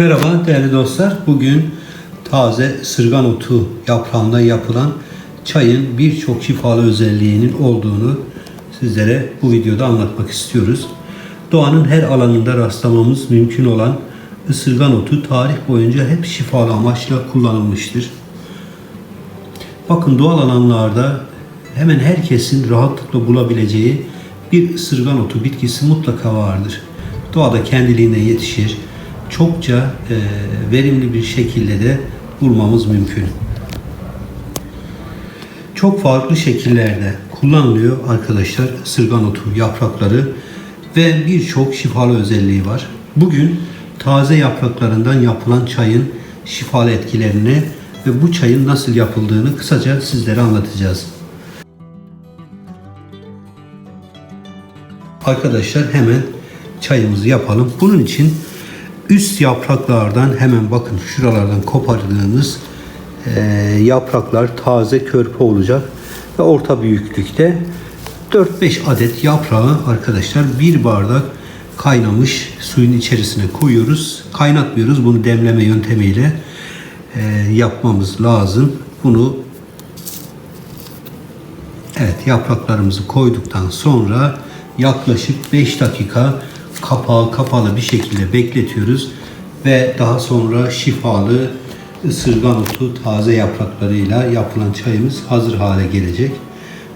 Merhaba değerli dostlar. Bugün taze sırgan otu yaprağından yapılan çayın birçok şifalı özelliğinin olduğunu sizlere bu videoda anlatmak istiyoruz. Doğanın her alanında rastlamamız mümkün olan ısırgan otu tarih boyunca hep şifalı amaçla kullanılmıştır. Bakın doğal alanlarda hemen herkesin rahatlıkla bulabileceği bir ısırgan otu bitkisi mutlaka vardır. Doğada kendiliğinden yetişir. Çokça e, verimli bir şekilde de bulmamız mümkün. Çok farklı şekillerde kullanılıyor arkadaşlar ısırgan otu yaprakları ve birçok şifalı özelliği var. Bugün taze yapraklarından yapılan çayın şifalı etkilerini ve bu çayın nasıl yapıldığını kısaca sizlere anlatacağız. Arkadaşlar hemen çayımızı yapalım. Bunun için üst yapraklardan hemen bakın şuralardan kopardığımız e, yapraklar taze körpe olacak ve orta büyüklükte 4-5 adet yaprağı arkadaşlar bir bardak kaynamış suyun içerisine koyuyoruz. Kaynatmıyoruz. Bunu demleme yöntemiyle e, yapmamız lazım. Bunu Evet yapraklarımızı koyduktan sonra yaklaşık 5 dakika kapağı kapalı bir şekilde bekletiyoruz ve daha sonra şifalı ısırgan otu taze yapraklarıyla yapılan çayımız hazır hale gelecek.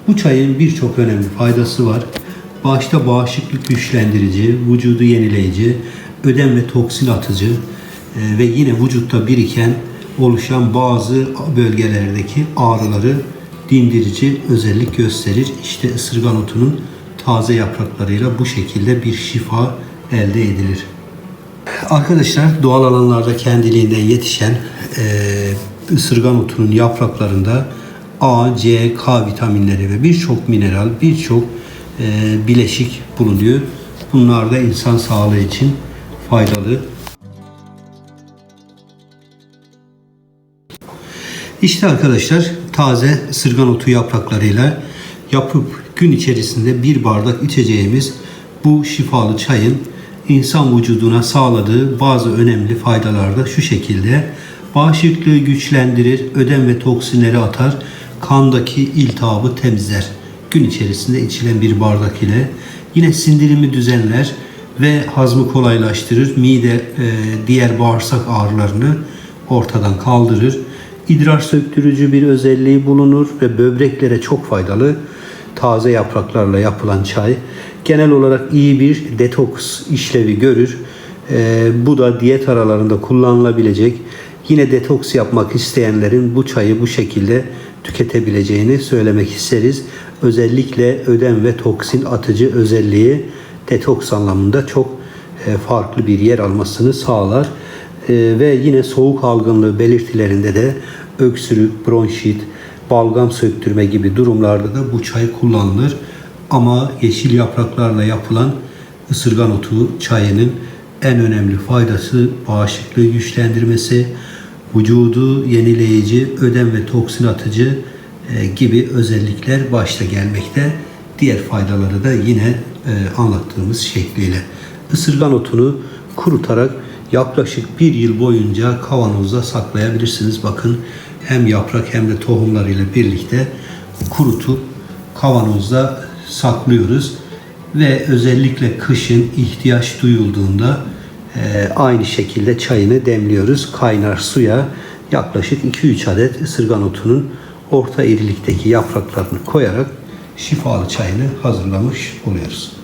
Bu çayın birçok önemli faydası var. Başta bağışıklık güçlendirici, vücudu yenileyici, ödem ve toksin atıcı e, ve yine vücutta biriken oluşan bazı bölgelerdeki ağrıları dindirici özellik gösterir. İşte ısırgan otunun taze yapraklarıyla bu şekilde bir şifa elde edilir. Arkadaşlar doğal alanlarda kendiliğinden yetişen e, ısırgan otunun yapraklarında A, C, K vitaminleri ve birçok mineral, birçok e, bileşik bulunuyor. Bunlar da insan sağlığı için faydalı. İşte arkadaşlar taze ısırgan otu yapraklarıyla yapıp gün içerisinde bir bardak içeceğimiz bu şifalı çayın insan vücuduna sağladığı bazı önemli faydalar da şu şekilde. Bağışıklığı güçlendirir, ödem ve toksinleri atar, kandaki iltihabı temizler. Gün içerisinde içilen bir bardak ile yine sindirimi düzenler ve hazmı kolaylaştırır. Mide, e, diğer bağırsak ağrılarını ortadan kaldırır. İdrar söktürücü bir özelliği bulunur ve böbreklere çok faydalı taze yapraklarla yapılan çay genel olarak iyi bir detoks işlevi görür. Ee, bu da diyet aralarında kullanılabilecek. Yine detoks yapmak isteyenlerin bu çayı bu şekilde tüketebileceğini söylemek isteriz. Özellikle ödem ve toksin atıcı özelliği detoks anlamında çok e, farklı bir yer almasını sağlar. E, ve yine soğuk algınlığı belirtilerinde de öksürük, bronşit, balgam söktürme gibi durumlarda da bu çay kullanılır. Ama yeşil yapraklarla yapılan ısırgan otu çayının en önemli faydası bağışıklığı güçlendirmesi, vücudu yenileyici, ödem ve toksin atıcı e, gibi özellikler başta gelmekte. Diğer faydaları da yine e, anlattığımız şekliyle. Isırgan otunu kurutarak yaklaşık bir yıl boyunca kavanozda saklayabilirsiniz. Bakın hem yaprak hem de tohumlarıyla birlikte kurutup kavanozda saklıyoruz ve özellikle kışın ihtiyaç duyulduğunda e, aynı şekilde çayını demliyoruz. Kaynar suya yaklaşık 2-3 adet ısırgan otunun orta irilikteki yapraklarını koyarak şifalı çayını hazırlamış oluyoruz.